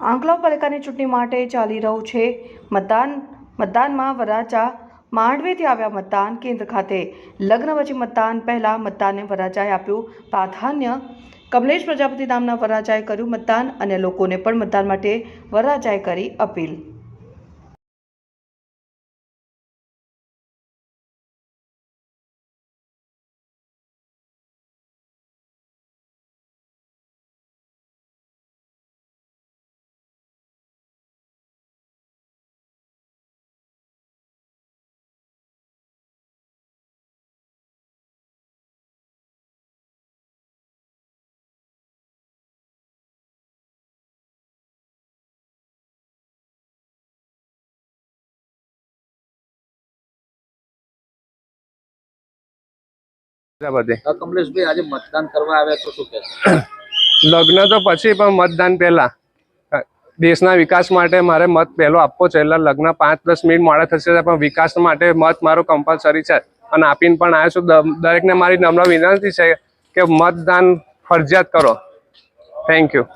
આંકલાવ પાલિકાની ચૂંટણી માટે ચાલી રહ્યું છે. મતદાન, મતદાનમાં વરાચા માંડવેથી આવ્યા મતદાન કેન્દ્ર ખાતે. લગ્ન પછી મતદાન પહેલાં મતદાનને વરાજાએ આપ્યું પ્રાધાન્ય. કમલેશ પ્રજાપતિ નામના વરાછાએ કર્યું મતદાન અને લોકોને પણ મતદાન માટે વરાજાએ કરી અપીલ. કમલેશભાઈ આજે મતદાન કરવા આવ્યા છો શું કહેશો? લગ્ન તો પછી પણ મતદાન પહેલા. દેશના વિકાસ માટે મારે મત પહેલો આપવો છે. એટલે લગ્ન પાંચ દસ મિનિટ મોડા થશે પણ વિકાસ માટે મત મારો કમ્પલસરી છે. અને આપીને પણ આવ્યો છું. દરેકને મારી નમ્ર વિનંતી છે કે મતદાન ફરજિયાત કરો. Thank you